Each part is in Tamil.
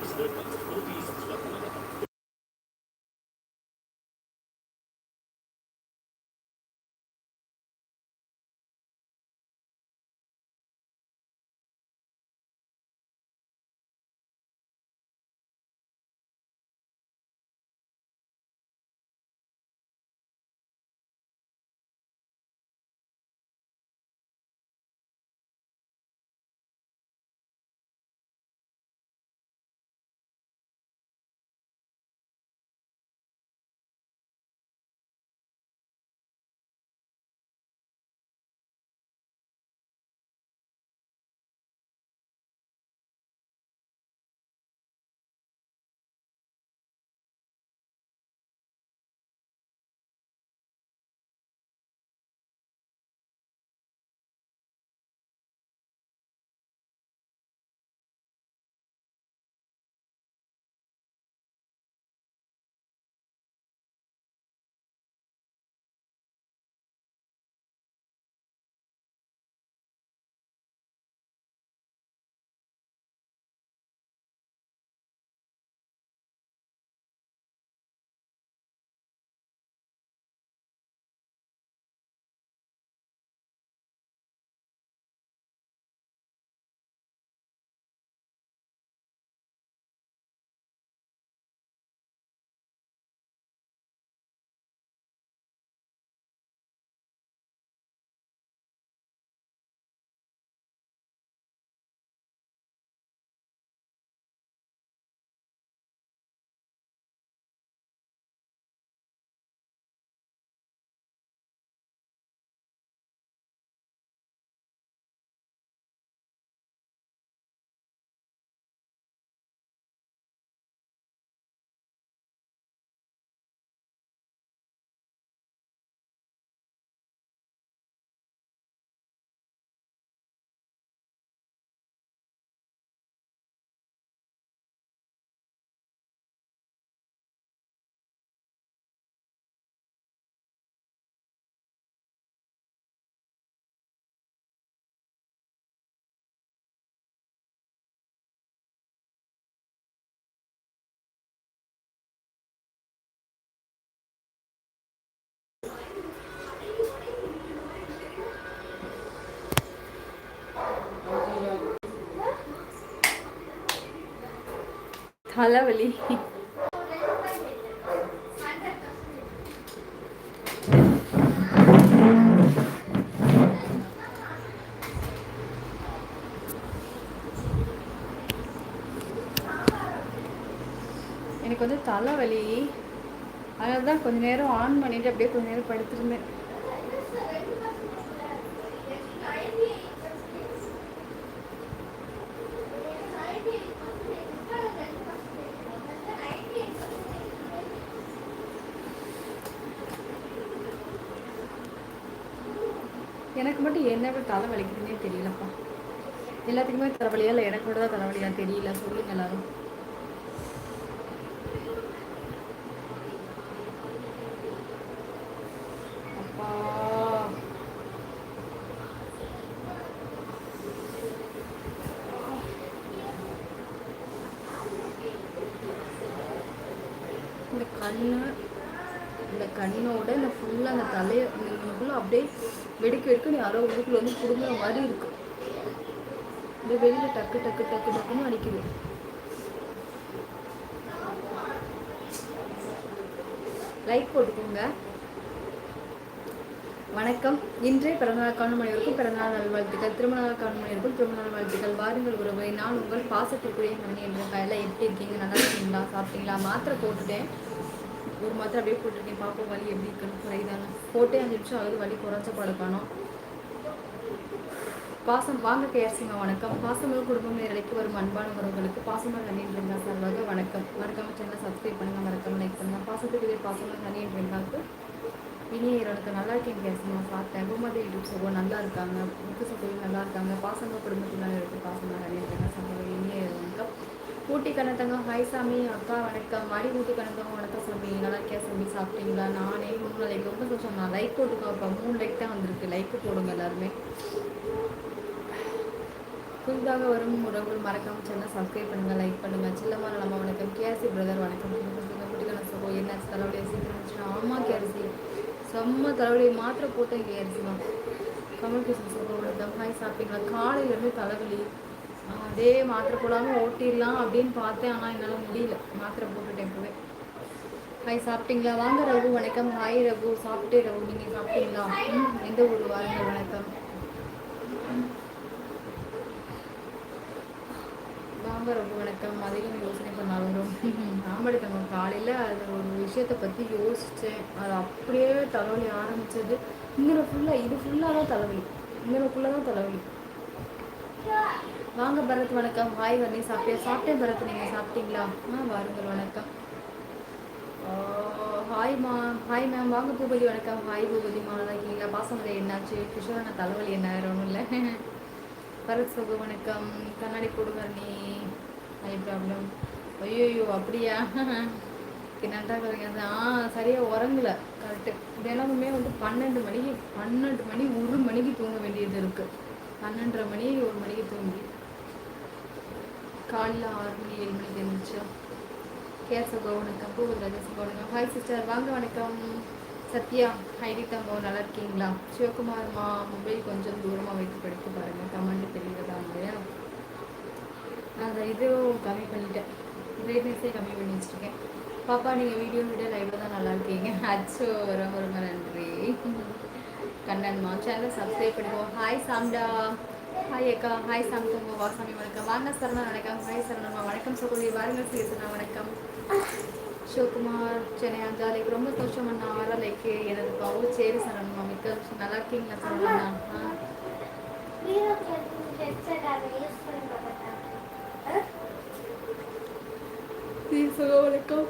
Understood. தலைவலி. எனக்கு வந்து தலைவலி. அதனால தான் கொஞ்ச நேரம் ஆன் பண்ணிட்டு அப்படியே கொஞ்ச நேரம் படுத்திருந்தேன். எனக்கு மட்டும் என்ன தலை வலிக்குதுன்னே தெரியலப்பா. எல்லாத்துக்குமே தலைவலியா இல்லை எனக்கு மட்டும் தான் தலைவலியா தெரியல. சொல்லுங்க எல்லாரும். அப்பா. இந்த கண்ணு இந்த கண்ணோட இந்த ஃபுல்லாக அந்த தலையை இந்த ஃபுல்லாக அப்படியே வெடிக்க வெடிக்க நீ யாரோ உள்ளுக்குள்ள வந்து குடுங்குற மாதிரி இருக்கு. இந்த வெளியில் டக்கு டக்கு டக்கு டக்குன்னு அடிக்குது. லைக் போட்டுக்கோங்க. வணக்கம். இன்றைய பிறந்தநாள் காணும் அனைவருக்கும் பிறந்தநாள் நல்வாழ்த்துக்கள். திருமணநாள் காணும் அனைவருக்கும் திருமண நாள் வாழ்த்துக்கள். வாருங்கள் உறவை நான் உங்கள் பாசத்திற்குரிய மணி என்ற கையில் எப்படி இருக்கீங்க. நல்லா இருக்கீங்களா? சாப்பிட்டீங்களா? மாத்திரை போட்டுட்டேன். ஒரு மாத்திரை அப்படியே போட்டிருக்கேன். பாப்போம் வலி எப்படி இருக்குன்னு. குறைதானே போட்டே அஞ்சு நிமிஷம் ஆகுது. வலி குறைச்ச படுக்கணும் பாசம் வாங்க கேர்சிங்க வணக்கம். பாசமல் குடும்பம் நேரலைக்கு வரும் அன்பான உறவுகளுக்கு பாசமாக நன்றியின் சார் சார்பாக வணக்கம். மறக்காம சேனல் சப்ஸ்கிரைப் பண்ணுங்க. மறக்காம லைக் பண்ணுங்க. பாசத்துக்கு பாசமாக நன்றியின் இருந்தாக்கு இனிய எனக்கு நல்லா இருக்கேன் கேர்சிங்க பார்த்தேன். பூமதி யூடியூப் சகோ நல்லா இருக்காங்க. முத்து சகோதரி நல்லா இருக்காங்க. பாசங்க குடும்பத்தினால இருக்கு. பாசமாக நன்றியின் சார் ஊட்டி கணத்தங்க ஹாய் சாமி அக்கா வணக்கம். மாடி ஊட்டி கணத்தங்க வணக்கம் சாமி நல்லா இருக்கியா சாமி சாப்பிட்டீங்களா? நானே மூணு லைக் ரொம்ப சந்தோஷம். நான் லைக் போட்டுக்கோ அப்போ மூணு லைக் தான் வந்திருக்கு. லைக் போடுங்க எல்லாருமே. புதிதாக வரும் உறவுகள் மறக்காம சேனல் சப்ஸ்கிரைப் பண்ணுங்க லைக் பண்ணுங்க. சில்லமா நம்ம வணக்கம். கேஆர்சி பிரதர் வணக்கம். குட்டிக்கான சகோ என்ன தலைவலியை சீக்கிரம் ஆமா கேஆர்சி செம்ம தலைவலியை மாத்திரை போட்டேன் கேரிசிமா கமல்கிருஷ்ணன் சகோ வணக்கம் ஹாய் சாப்பிட்டீங்களா? காலையிலேருந்து தலைவலி. அதே மாத்திரை போடாமல் ஓட்டிடலாம் அப்படின்னு பார்த்தேன் ஆனால் என்னால் முடியல. மாத்திரை போட்டுட்டேன் இப்போவே. ஹாய் சாப்பிட்டீங்களா? வாங்க ரகு வணக்கம். ஹாய் ரகு. சாப்பிட்டே ரகு நீங்கள் சாப்பிட்டீங்களா? எந்த ஊர் வாருங்க வணக்கம். வாங்க ரகு வணக்கம். அதிகம் யோசனை பண்ணாலும் ரொம்ப தங்க காலையில் அது ஒரு விஷயத்தை பற்றி யோசித்தேன் அது அப்படியே தலைவலி ஆரம்பித்தது இங்கே ஃபுல்லாக இது ஃபுல்லாக தான் தலைவலி. இங்கே ஃபுல்லாக தான் தலைவலி. வாங்க பரத் வணக்கம். ஹாய் வண்ணி சாப்பிட்டே சாப்பிட்டேன் பரத் நீங்கள் சாப்பிட்டீங்களா? ஆ வாருங்கள் வணக்கம். ஹாய் மா ஹாய் மேம் வாங்க பூபதி வணக்கம். ஹாய் பூபதி மா இருக்கீங்களா? பாசமலை என்னாச்சு? கிஷோரான தலைவலி என்ன? வேறு ஒன்றும் இல்லை. பரத் சுகு வணக்கம். கண்ணாடி போடுவர்ணி ஐ ப்ராப்ளம் ஐயோயோ அப்படியா? நன்றாக இருக்கீங்க ஆ சரியாக உறங்கல. கரெக்டு தினமுமே வந்து பன்னெண்டு மணிக்கு பன்னெண்டு மணி ஒரு மணிக்கு தூங்க வேண்டியது இருக்குது பன்னெண்டரை மணி ஒரு மணிக்கு தூங்கி. காலையில் ஆறு மணி ஏழு மணிக்கு எழுந்திரிச்சா கேசவ வணக்கம் பூவராஜ வணக்கம் ஹாய் சிஸ்டர் வாங்க வணக்கம். சத்யா ஹைடி தம்போ நல்லா இருக்கீங்களா? சிவகுமார்மா மொபைல் கொஞ்சம் தூரமாக வைத்து படித்து பாருங்கள் கமெண்ட் தெரியுறதா இல்லையா? அந்த இதுவும் கம்மி பண்ணிட்டேன். பிரைட்னஸே கம்மி பண்ணி வச்சுருக்கேன். பாப்பா நீங்கள் வீடியோ விட லைவில் தான் நல்லா இருக்கீங்க. அச்சோ ரொம்ப ரொம்ப நன்றி. கண்ணன்மா சேனல் சப்ஸ்கிரைப் பண்ணுவோம் ஹாய் சாம்டா. ஹாய் அக்கா ஹாய் சாம்தங்க வாசாமி வணக்கம் வாங்க சரணா வணக்கம் ஹாய் சரணம்மா வணக்கம் சகோதரி வாருங்கள் சீசனா வணக்கம் சிவகுமார் சென்னை அஞ்சாலைக்கு ரொம்ப சந்தோஷம் அண்ணா ஆறாலைக்கு எனது பாவு சேரி சரணம்மா மிக்க நல்லா இருக்கீங்களா சரணா வணக்கம்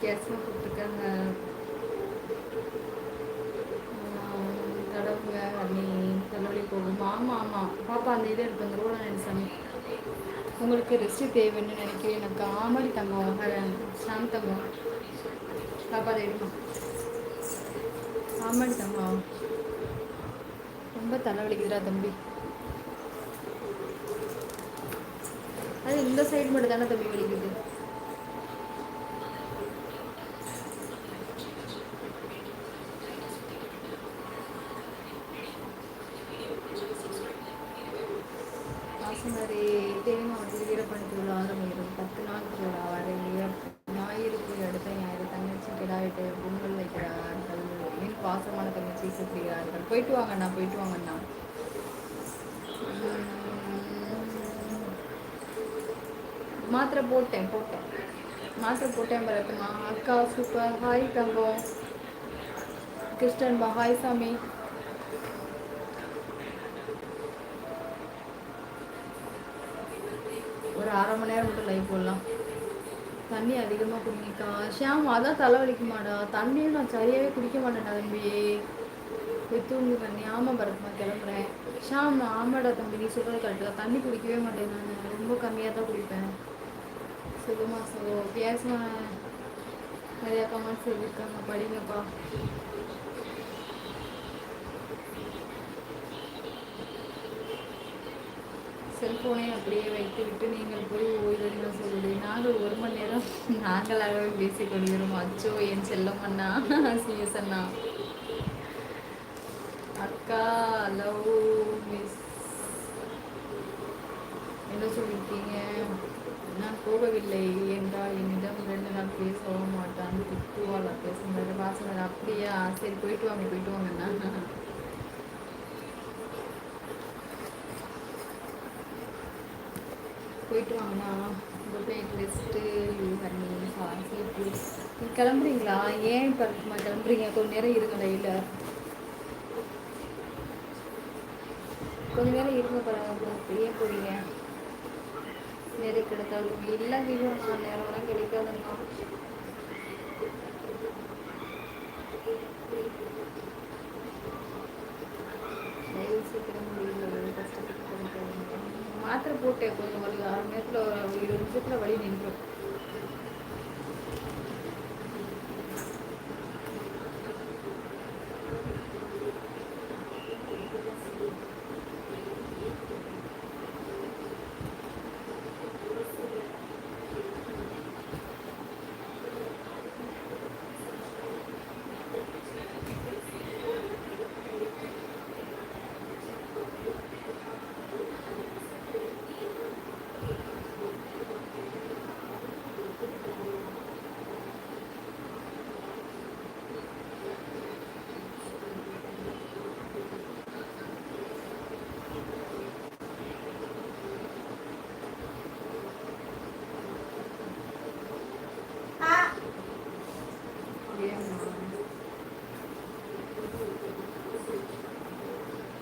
கேஸ்லாம் கொடுத்துருக்காங்க தடவுங்க அண்ணி தள்ளுபடி போகும். ஆமாம் ஆமாம் பாப்பா அந்த இதை எனக்கு அந்த ரோட நினைச்சாமி உங்களுக்கு ரெஸ்ட் தேவைன்னு நினைக்கிறேன். எனக்கு ஆமடி தங்கம் சாமி தங்கம். பாப்பா அதை எடுமா? ஆமாடி தங்கம் ரொம்ப தலைவலிக்குதுரா தம்பி. அது இந்த சைடு மட்டும் தானே தம்பி வலிக்குது? பாசமான தங்கச்சி சுற்றுகிறார்கள் போயிட்டு வாங்கண்ணா போயிட்டு வாங்கண்ணா. மாத்திரை போட்டேன் போட்டேன். மாத்திரை போட்டேன் பரத்துமா அக்கா சூப்பர் ஹாய் தங்கம். கிருஷ்ணன்பா ஹாய் சாமி. ஒரு அரை மணி நேரம் மட்டும் லைவ் போடலாம். தண்ணி அதிகமாக குடிக்கா ஷியாம் அதான் தலைவலிக்குமாடா. தண்ணியும் நான் சரியாகவே குடிக்க மாட்டேன்டா தம்பி. போய் தூங்கு தண்ணி. ஆமாம் பரத்மா கிளம்புறேன். ஷாம் ஆமாடா தம்பி. நீ சொல்கிறது கரெக்டாக தண்ணி குடிக்கவே மாட்டேன் நான். ரொம்ப கம்மியாக தான் குடிப்பேன். சுகமாக சுகம் பேசுவேன் நிறையா கமெண்ட்ஸ் சொல்லியிருக்காங்க படிங்கப்பா. செல்போனை அப்படியே வைத்து விட்டு நீங்கள் போய் ஓய்வெடுங்கள் சொல்லுது நாங்கள் ஒரு மணி நேரம் நாங்களாகவே பேசிக்கொள்கிறோம் அச்சோ என் செல்லம் அண்ணா சிஎஸ் அண்ணா அக்கா லவ் மிஸ் என்ன சொல்லியிருக்கீங்க நான் போகவில்லை என்றால் என்னிடம் ரெண்டு நாள் பேசவும் மாட்டான். திட்டுவாள் பேசுகிறது வாசனர் அப்படியா? சரி போயிட்டு வாங்க போயிட்டு வாங்கண்ணா போயிட்டு வாங்கண்ணா குட் ரெஸ்ட்டு யூ ஹர்னி சாரி கிளம்புறீங்களா? ஏன் இப்போ கிளம்புறீங்க? கொஞ்ச நேரம் இருங்க லைவில் கொஞ்ச நேரம் இருங்க பரவாயில்ல ஏன் போறீங்க. நிறைய கிடைத்தாலும் இல்லை வீடும் நான் நேரம்லாம் கிடைக்காதுன்னா சீக்கிரம் முடியல கஷ்டப்பட்டு மாத்திரை போட்டேன் கொஞ்சம் வழி அரை நேரத்தில் ஒரு இருபது நிமிஷத்தில் வழி நின்றும்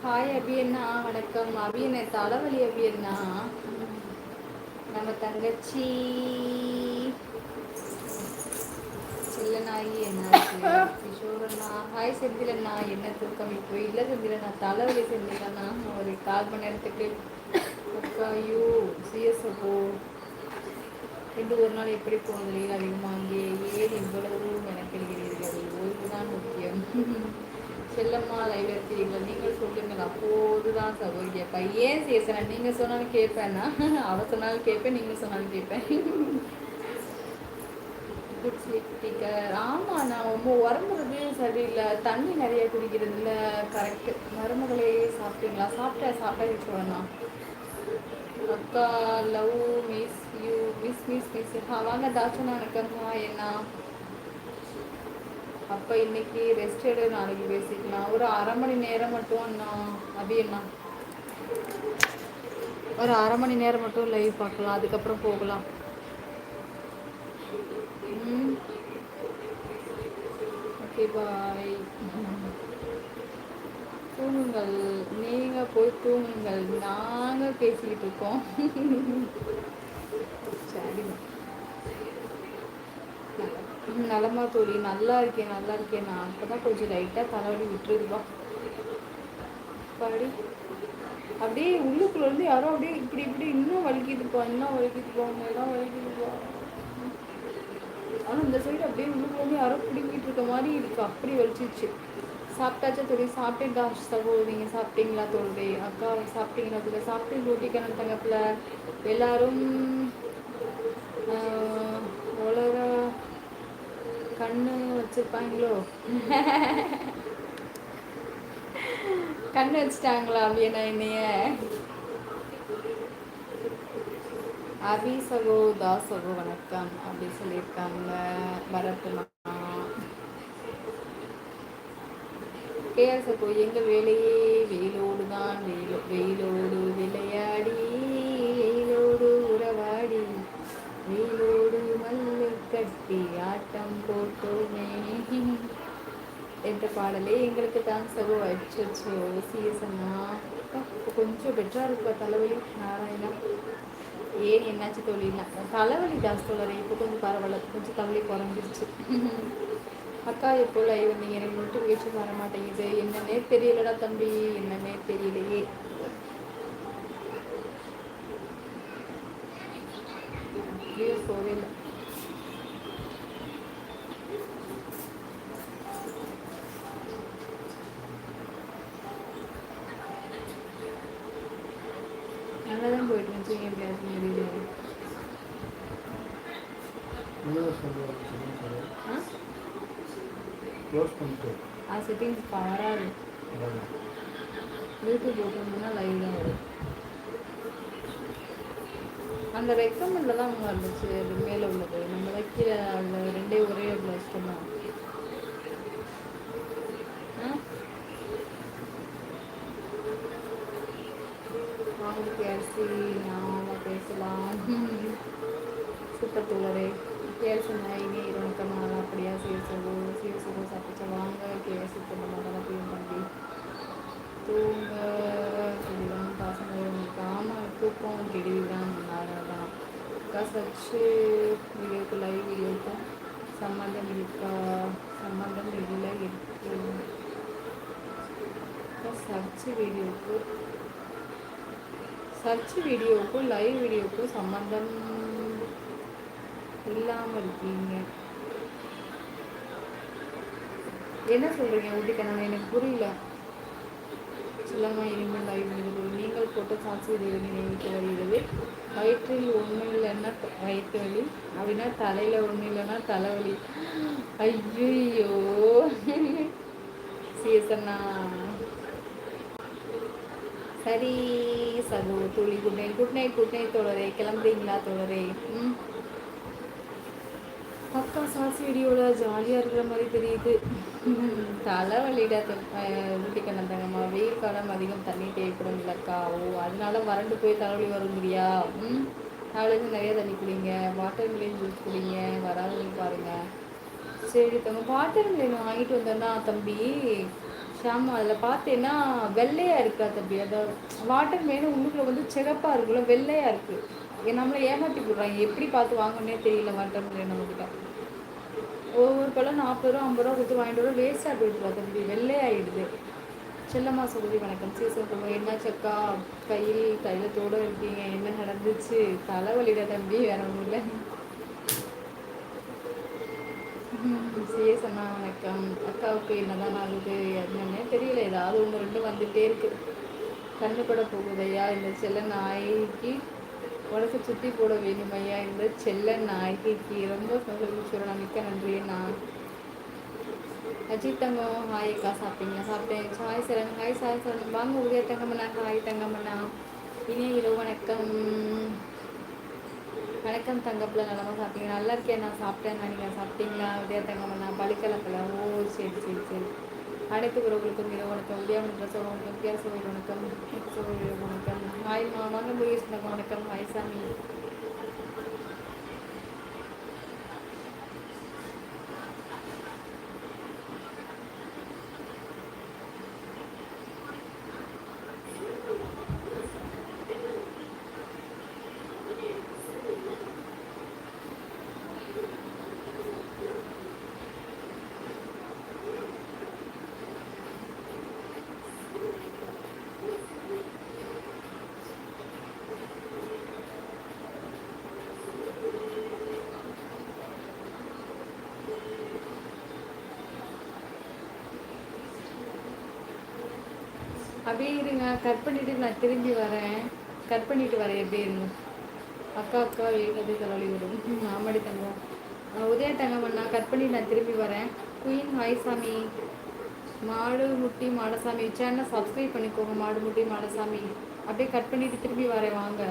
ஹாய் அபி அண்ணா வணக்கம். அபி என்ன தலைவலி அபி அண்ணா. நம்ம தங்கச்சி. செல்லனாகி என்னாச்சு கிஷோரண்ணா. ஹாய் செந்திலண்ணா. என்ன தூக்கம் இப்போ? இல்லை செந்திலண்ணா. தலைவலி செந்திலண்ணா. ஒரு கால் மணி நேரத்துக்கு ஐயோ யூ சிஎஸ்ஓ ரெண்டு ஒரு நாள் எப்படி போனது அதிகமாக அங்கே ஏன் இவ்வளவு மெனக்கெடுகிறீர்கள். ஓய்வுதான் முக்கியம். செல்லம்மா லைவ் நீங்கள் சொல்லுங்கள். அப்போதுதான் சகோதரி கேட்பேன் ஏன் சேசன நீங்கள் சொன்னாலும் கேட்பேன்னா அவ சொன்னாலும் கேட்பேன் நீங்கள் சொன்னாலும் கேட்பேன். குட் ஸ்லீப் டீக்கர் ஆமாம் நான் ரொம்ப உரம்புறது சரியில்லை. தண்ணி நிறைய குடிக்கிறதுல கரெக்டு மருமகளே சாப்பிட்டீங்களா? சாப்பிட்டேன் சாப்பிட்டா சொல்லலாம் அக்கா love miss you miss miss miss வாங்க தாச்சனா எனக்கம்மா என்ன அப்போ இன்னைக்கு ரெஸ்ட் எடு நாளைக்கு பேசிக்கலாம் ஒரு அரை மணி நேரம் மட்டும் அண்ணா அபி அண்ணா ஒரு அரை மணி நேரம் மட்டும் லைவ் பார்க்கலாம் அதுக்கப்புறம் போகலாம் ஓகே பாய் தூங்குங்கள். நீங்கள் போய் தூங்குங்கள். நாங்கள் பேசிக்கிட்டு இருக்கோம். சரிங்க நலமா தோழி நல்லா இருக்கேன் நல்லா இருக்கேன். நான் அப்போ தான் கொஞ்சம் லைட்டாக தலைவலி விட்டுருதுப்பா பாடி. அப்படியே உள்ளுக்குள்ள இருந்து யாரோ அப்படியே இப்படி இப்படி இன்னும் வலிக்குதுப்பா இன்னும் வலிக்குதுப்பா எல்லாம் வலிக்குதுப்பா ஆனால் இந்த சைடு அப்படியே உள்ளுக்குள்ள இருந்து யாரோ பிடிங்கிட்டு இருக்க மாதிரி இருக்கு. அப்படி வலிச்சிச்சு சாப்பிட்டாச்சா தோழி சாப்பிட்டேன்டா நீங்கள் சாப்பிட்டீங்களா தோல்வி அக்கா சாப்பிட்டீங்களா தோழி? சாப்பிட்டு ரொட்டிக்கணும் தங்கப்பில் எல்லாரும் உலக கண்ணு வச்சிருப்பாங்களோ? கண்ணு வச்சுட்டாங்களா அப்படின்னா என்னைய? அபி சகோ தாசகோ வணக்கம் அப்படி சொல்லியிருக்காங்க. பரத்மா கேச சகோ எங்கள் வேலையே வெயிலோடு தான் வெயிலோ வெயிலோடு விளையாடி வெயிலோடு உறவாடி வெயிலோடு மல்லு கட்டி ஆட்டம் போட்டோமே. என்ற பாடலே எங்களுக்கு தான் சகோ அச்சோ சீசனா. கொஞ்சம் பெட்டராக இருக்குப்பா தலைவலி நாராயணா. ஏன் என்னாச்சு தொழில்னா? தலைவலி ஜாஸ்தி தோழரே இப்போ கொஞ்சம் பரவாயில்ல கொஞ்சம் தலைவலி குறைஞ்சிருச்சு. அக்கா எப்போ லைவ் வந்தீங்க எனக்கு நோட்டிஃபிகேஷன் வர மாட்டேங்குது. என்னன்னே தெரியலடா தம்பி. என்னன்னே தெரியலையே. போவே இல்லை நல்லா தான் போயிட்டு இருந்துச்சு எப்படி அது முடியுது ஆ செட்டிங்ஸ் வராது யூடியூப் போட்டோம்னா லைவ் தான் வரும் அந்த ரெக்கமெண்டில் தான் அவங்க இருந்துச்சு அது மேலே உள்ளது. நம்ம வைக்கிற அதில் ரெண்டே ஒரே ப்ளவுஸ் தான் அவங்களுக்கு அரிசி நாம பேசலாம். சூப்பர் தோழரே கேஎஸ்என் இனி வணக்கம் அப்படியா? சீர்சகோ சீர்சகோ சாப்பிட்டு வாங்க கேஎஸ்சி பொண்ணு மகனத்தையும் தம்பி தூங்க சொல்லிதான் பசங்க உங்களுக்கு ஆமாம் தூக்கம் கெடுதான் தான். காசு வச்சு வீடியோக்கு லைவ் வீடியோக்கும் சம்மந்தம் இருக்கா? சம்மந்தம் இல்லை இருக்கு சர்ச் வீடியோக்கு சர்ச் வீடியோவுக்கும் லைவ் வீடியோவுக்கும் சம்மந்தம் இல்லாமல் இருக்கீங்க. என்ன சொல்கிறீங்க ஊட்டிக்கணும் எனக்கு புரியல. சொல்லுங்கள் இனிமேல் லைவ் வீடியோ நீங்கள் போட்ட சாட்சி வீடியோ நினைவுக்கு வருகிறது. வயிற்றில் ஒன்றும் இல்லைன்னா வயிற்று வலி. அப்படின்னா தலையில் ஒன்றும் இல்லைன்னா தலைவலி. ஐயோ சீசனா சரி சகோ துளி. Good night good night good night தொடரே கிளம்புறீங்களா தொடரே ம். பக்கா சாசி வீடியோவில் ஜாலியாக இருக்கிற மாதிரி தெரியுது. தலைவலிடா ஊட்டிக்கணும் தங்கம்மா வெயில் காலம் அதிகம் தண்ணி தேவைப்படும் இல்லைக்கா. ஓ அதனால வறண்டு போய் தலைவலி வரும் முடியா ம் நாளைக்கு நிறைய தண்ணி குடிங்க. வாட்டர் மில்லியன் ஜூஸ் குடிங்க. வராதுன்னு பாருங்கள் சரி தங்க வாட்டர் மில்லியன் வாங்கிட்டு வந்தேன்னா தம்பி ஷாமா அதில் பார்த்தேன்னா வெள்ளையாக இருக்கா தம்பி? அந்த வாட்டர் மேலும் உள்ளுக்குள்ள வந்து சிகப்பாக இருக்குல்ல வெள்ளையாக இருக்குது நம்மளை ஏமாற்றி போடுறாங்க? எப்படி பார்த்து வாங்கணுன்னே தெரியல வாட்டர் மேலே நம்மக்கிட்ட ஒவ்வொரு பழம் நாற்பது ரூபா ஐம்பது ரூபா கொடுத்து வாங்கிட்டு வரோம். வேஸ்ட்டாக போயிட்டு தம்பி. வெள்ளையாயிடுது செல்லம்மா சொல்லி வணக்கம். சீசன் சொல்லுவோம் என்ன சக்கா கையில் தைலத்தோடு இருக்கீங்க. என்ன நடந்துச்சு? தலைவலிட தம்பி. வேற ஒன்றும் இல்லை. சிஎஸ் வணக்கம். அக்காவுக்கு என்னதான் ஆகுது? என்னன்னே தெரியல. ஏதாவது ஒன்று ரெண்டு வந்துகிட்டே இருக்கு. கண்ணுப்பட போகுதையா இந்த செல்ல நாய்க்கு உனக்கு சுற்றி போட வேணுமையா? இந்த செல்ல நாயகிக்கு ரொம்ப சந்தோஷம். மிக்க நன்றி நான் அஜித் தங்கம் ஹாய் அக்கா சாப்பிட்டீங்களா? சாப்பிட்டேன். ஹாய் சரண். ஹாய் சாய் சரண். வாங்க உதய தங்கம்ண்ணா. ஹாய் தங்கம்ண்ணா. இனிய இரவு வணக்கம். வணக்கம் தங்கப்பில் நல்லா சாப்பிட்டீங்க நல்லா இருக்கேன் நான் சாப்பிட்டேன் நீங்கள் சாப்பிட்டீங்களா? உதய தங்கம்ண்ணா. பழிக்கலப்பில் ஓ சரி சரி சரி. அனைத்து உறவுகளுக்கும் இரவு வணக்கம். உதயா வணக்கம் சோழ வணக்கம் பியா சோழ வணக்கம் சோழ வணக்கம். ஹாய் மா வாங்க முருகேஷ் வணக்கம் ஹாய் சாமி அப்படியே இருங்க. கட் பண்ணிட்டு நான் திரும்பி வரேன். கட் பண்ணிட்டு வரேன் எப்படி இருங்க அக்கா அக்கா ஏகது தலைவலி வரும். ஆமாடி தங்கம். உதய தங்கம் அண்ணா கட் பண்ணி நான் திரும்பி வரேன். குயின் ஹாய்சாமி மாடு முட்டி மாடசாமி. சேனலை சப்ஸ்கிரைப் பண்ணிக்கோங்க மாடு முட்டி மாடசாமி. அப்படியே கட் பண்ணிட்டு திரும்பி வரேன் வாங்க.